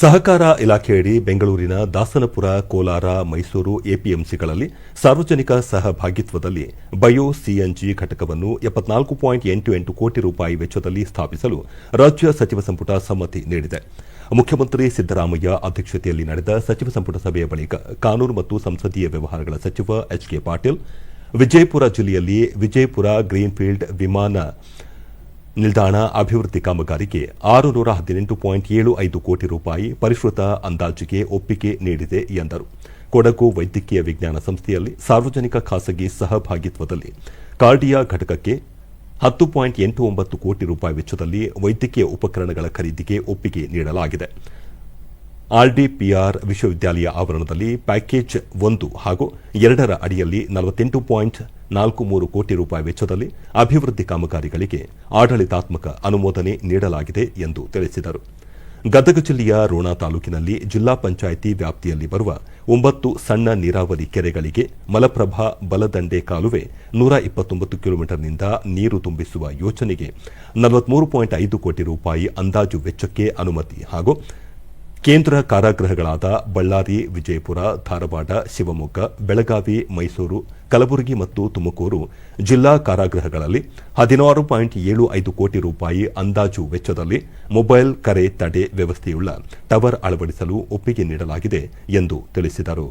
ಸಹಕಾರ ಇಲಾಖೆಯಡಿ ಬೆಂಗಳೂರಿನ ದಾಸನಪುರ, ಕೋಲಾರ, ಮೈಸೂರು ಎಪಿಎಂಸಿಗಳಲ್ಲಿ ಸಾರ್ವಜನಿಕ ಸಹಭಾಗಿತ್ವದಲ್ಲಿ ಬಯೋ ಸಿಎನ್ಜಿ ಘಟಕವನ್ನು ಎಪ್ಪತ್ನಾಲ್ಕು ಪಾಯಿಂಟ್ ಎಂಟು ಎಂಟು ಕೋಟಿ ರೂಪಾಯಿ ವೆಚ್ಚದಲ್ಲಿ ಸ್ಥಾಪಿಸಲು ರಾಜ್ಯ ಸಚಿವ ಸಂಪುಟ ಸಮ್ಮತಿ ನೀಡಿದೆ. ಮುಖ್ಯಮಂತ್ರಿ ಸಿದ್ದರಾಮಯ್ಯ ಅಧ್ಯಕ್ಷತೆಯಲ್ಲಿ ನಡೆದ ಸಚಿವ ಸಂಪುಟ ಸಭೆಯ ಬಳಿಕ ಕಾನೂನು ಮತ್ತು ಸಂಸದೀಯ ವ್ಯವಹಾರಗಳ ಸಚಿವ ಎಚ್ ಕೆ ಪಾಟೀಲ್, ವಿಜಯಪುರ ಜಿಲ್ಲೆಯಲ್ಲಿ ವಿಜಯಪುರ ಗ್ರೀನ್ಫೀಲ್ಡ್ ವಿಮಾನ ನಿಲ್ದಾಣ ಅಭಿವೃದ್ಧಿ ಕಾಮಗಾರಿಗೆ ಆರುನೂರ ಹದಿನೆಂಟು ಪಾಯಿಂಟ್ ಏಳು ಐದು ಕೋಟಿ ರೂಪಾಯಿ ಪರಿಷ್ಕೃತ ಅಂದಾಜಿಗೆ ಒಪ್ಪಿಗೆ ನೀಡಿದೆ ಎಂದರು. ಕೊಡಗು ವೈದ್ಯಕೀಯ ವಿಜ್ಞಾನ ಸಂಸ್ಥೆಯಲ್ಲಿ ಸಾರ್ವಜನಿಕ ಖಾಸಗಿ ಸಹಭಾಗಿತ್ವದಲ್ಲಿ ಕಾರ್ಡಿಯಾ ಘಟಕಕ್ಕೆ ಹತ್ತು ಪಾಯಿಂಟ್ ಎಂಟು ಒಂಬತ್ತು ಕೋಟಿ ರೂಪಾಯಿ ವೆಚ್ಚದಲ್ಲಿ ವೈದ್ಯಕೀಯ ಉಪಕರಣಗಳ ಖರೀದಿಗೆ ಒಪ್ಪಿಗೆ ನೀಡಲಾಗಿದೆ. ಆರ್ಡಿಪಿಆರ್ ವಿಶ್ವವಿದ್ಯಾಲಯ ಆವರಣದಲ್ಲಿ ಪ್ಯಾಕೇಜ್ ಒಂದು ಹಾಗೂ ಎರಡರ ಅಡಿಯಲ್ಲಿ ನಲವತ್ತೆಂಟು ಪಾಯಿಂಟ್ ನಾಲ್ಕು ಮೂರು ಕೋಟಿ ರೂಪಾಯಿ ವೆಚ್ಚದಲ್ಲಿ ಅಭಿವೃದ್ಧಿ ಕಾಮಗಾರಿಗಳಿಗೆ ಆಡಳಿತಾತ್ಮಕ ಅನುಮೋದನೆ ನೀಡಲಾಗಿದೆ ಎಂದು ತಿಳಿಸಿದರು. ಗದಗ ಜಿಲ್ಲೆಯ ರೋಣ ತಾಲೂಕಿನಲ್ಲಿ ಜಿಲ್ಲಾ ಪಂಚಾಯಿತಿ ವ್ಯಾಪ್ತಿಯಲ್ಲಿ ಬರುವ ಒಂಬತ್ತು ಸಣ್ಣ ನೀರಾವರಿ ಕೆರೆಗಳಿಗೆ ಮಲಪ್ರಭಾ ಬಲದಂಡೆ ಕಾಲುವೆ ನೂರ ಇಪ್ಪತ್ತೊಂಬತ್ತು ಕಿಲೋಮೀಟರ್ನಿಂದ ನೀರು ತುಂಬಿಸುವ ಯೋಜನೆಗೆ ನಲವತ್ಮೂರು ಪಾಯಿಂಟ್ ಐದು ಕೋಟಿ ರೂಪಾಯಿ ಅಂದಾಜು ವೆಚ್ಚಕ್ಕೆ ಅನುಮತಿ ಹಾಗೂ ಕೇಂದ್ರ ಕಾರಾಗೃಹಗಳಾದ ಬಳ್ಳಾರಿ, ವಿಜಯಪುರ, ಧಾರವಾಡ, ಶಿವಮೊಗ್ಗ, ಬೆಳಗಾವಿ, ಮೈಸೂರು, ಕಲಬುರಗಿ ಮತ್ತು ತುಮಕೂರು ಜಿಲ್ಲಾ ಕಾರಾಗೃಹಗಳಲ್ಲಿ ಹದಿನಾರು ಪಾಯಿಂಟ್ ಏಳು ಐದು ಕೋಟಿ ರೂಪಾಯಿ ಅಂದಾಜು ವೆಚ್ಚದಲ್ಲಿ ಮೊಬೈಲ್ ಕರೆ ತಡೆ ವ್ಯವಸ್ಥೆಯುಳ್ಳ ಟವರ್ ಅಳವಡಿಸಲು ಒಪ್ಪಿಗೆ ನೀಡಲಾಗಿದೆ ಎಂದು ತಿಳಿಸಿದರು.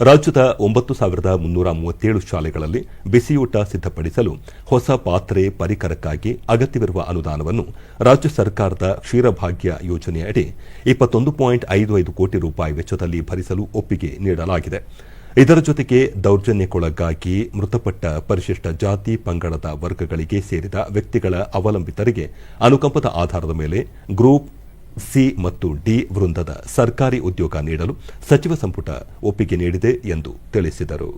ರಾಜ್ಯದ ಒಂಬತ್ತು ಸಾವಿರದ ಮುನ್ನೂರ ಮೂವತ್ತೇಳು ಶಾಲೆಗಳಲ್ಲಿ ಬಿಸಿಯೂಟ ಸಿದ್ದಪಡಿಸಲು ಹೊಸ ಪಾತ್ರೆ ಪರಿಕರಕ್ಕಾಗಿ ಅಗತ್ಯವಿರುವ ಅನುದಾನವನ್ನು ರಾಜ್ಯ ಸರ್ಕಾರದ ಕ್ಷೀರಭಾಗ್ಯ ಯೋಜನೆಯಡಿ ಇಪ್ಪತ್ತೊಂದು ಪಾಯಿಂಟ್ ಐದು ಐದು ಕೋಟಿ ರೂಪಾಯಿ ವೆಚ್ಚದಲ್ಲಿ ಭರಿಸಲು ಒಪ್ಪಿಗೆ ನೀಡಲಾಗಿದೆ. ಇದರ ಜೊತೆಗೆ ದೌರ್ಜನ್ಯಕ್ಕೊಳಗಾಗಿ ಮೃತಪಟ್ಟ ಪರಿಶಿಷ್ಟ ಜಾತಿ ಪಂಗಡದ ವರ್ಗಗಳಿಗೆ ಸೇರಿದ ವ್ಯಕ್ತಿಗಳ ಅವಲಂಬಿತರಿಗೆ ಅನುಕಂಪದ ಆಧಾರದ ಮೇಲೆ ಗ್ರೂಪ್ ಸಿ ಮತ್ತು ಡಿ ವೃಂದದ ಸರ್ಕಾರಿ ಉದ್ಯೋಗ ನೀಡಲು ಸಚಿವ ಸಂಪುಟ ಒಪ್ಪಿಗೆ ನೀಡಿದೆ ಎಂದು ತಿಳಿಸಿದರು.